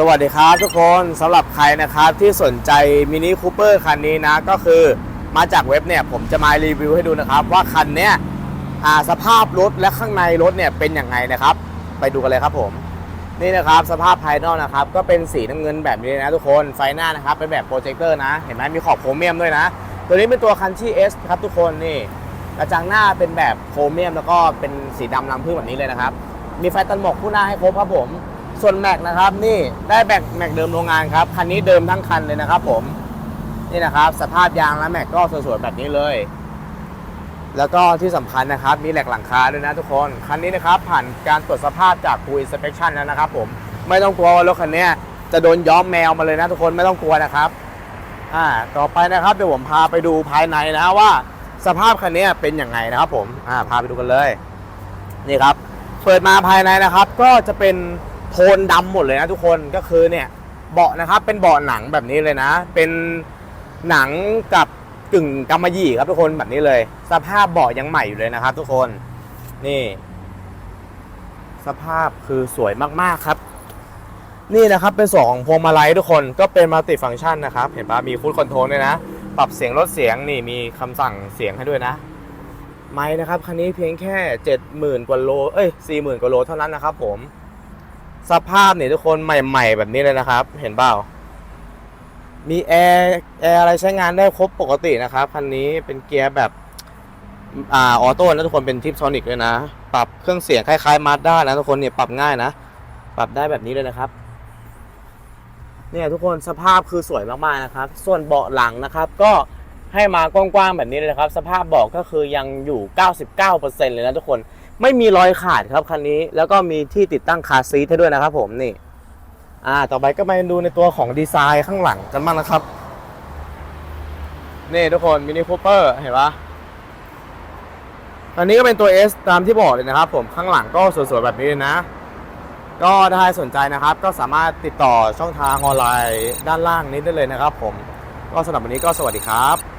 สวัสดีครับทุกคนสำหรับใครนะครับที่สนใจมินิคูเปอร์คันนี้นะ ก็คือมาจากเว็บเนี่ย ผมจะมารีวิวให้ดูนะครับ ว่าคันเนี้ยสภาพรถและข้างในรถเนี่ยเป็นอย่างไงนะครับ ไปดูกันเลยครับผม นี่นะครับสภาพภายนอกนะครับ ก็เป็นสีน้ำเงินแบบนี้นะทุกคนไฟหน้านะครับ เป็นแบบโปรเจคเตอร์นะ เห็นไหมมีขอบโครเมียมด้วยนะ ตัวนี้เป็นตัวคันที่ S ครับทุกคนนี่กระจังหน้าเป็นแบบโครเมียม แล้วก็เป็นสีดำลำพึ่งแบบนี้เลยนะครับมีไฟตันหมอกคู่หน้าให้ครบครับผม ส่วนแม็กนะครับนี่ได้แม็กแม็กเดิมโรงงานครับคันนี้เดิมทั้งคันเลยนะครับ ผมนี่นะครับ สภาพยางและแม็กก็สวยๆแบบนี้เลย แล้วก็ที่สำคัญนะครับ มีแหลกหลังคาด้วยนะทุกคนคันนี้นะครับผ่านการตรวจสภาพจาก Full Inspection แล้วนะครับ ผมไม่ต้องกลัวว่ารถคันนี้จะโดนย้อมแมวมาเลยนะทุกคนไม่ต้องกลัวนะครับอ่าต่อไปนะครับเดี๋ยวผมพาไปดูภายในนะว่า สภาพคันนี้เป็นอย่างไงนะครับ ผมอ่าพาไปดูกันเลยนี่ครับ เปิดมาภายในนะครับ ก็จะเป็น โทนดำหมดเลยนะทุกคนก็คือเนี่ยเบาะนะครับเป็นเบาะหนังแบบนี้เลยนะ เป็นหนังกับกึ่งกำมะหยี่ครับทุกคนแบบนี้เลย สภาพเบาะยังใหม่อยู่เลยนะครับ ทุกคนนี่ สภาพคือสวยมากๆครับ นี่นะครับเป็นสองพวงมาลัยทุกคนก็เป็นมัลติฟังก์ชันนะครับ เห็นปะมีฟูดคอนโทรลด้วยนะ ปรับเสียงลดเสียงนี่มีคำสั่งเสียงให้ด้วยนะไม้นะครับคันนี้เพียงแค่ 70,000 กว่าโลเอ้ย40,000 กว่าโลเท่านั้นนะครับผม สภาพเนี่ยทุกคนใหม่ ๆ แบบนี้เลยนะครับ เห็นเปล่า มีแอร์แอร์อะไรใช้งานได้ครบปกตินะครับคันนี้เป็นเกียร์แบบอ่าออโต้นะทุกคนเป็นทิปโซนิกด้วยนะ ปรับเครื่องเสียงคล้ายๆมาด้านะทุกคนเนี่ยปรับง่ายนะ ปรับได้แบบนี้เลยนะครับ เนี่ยทุกคนสภาพคือสวยมากๆนะครับ ส่วนเบาะหลังนะครับ ก็ ให้มากว้างๆแบบนี้เลยนะครับ สภาพบาะก็คือยังอยู่ 99%เลยนะทุกคน ไม่มีรอยขาดครับคันนี้ แล้วก็มีที่ติดตั้งคาซีทให้ด้วยนะครับผมนี่ อ่า ต่อไปก็มาดูในตัวของดีไซน์ข้างหลังกันบ้างนะครับ นี่ทุกคนมินิคูเปอร์เห็นปะอันนี้ก็เป็นตัว S ตามที่บอกเลยนะครับ ผมข้างหลังก็สวยๆแบบนี้เลยนะ ก็ถ้าใครสนใจนะครับ ก็สามารถติดต่อช่องทางออนไลน์ด้านล่างนี้ได้เลยนะครับ ผมก็สำหรับวันนี้ก็สวัสดีครับ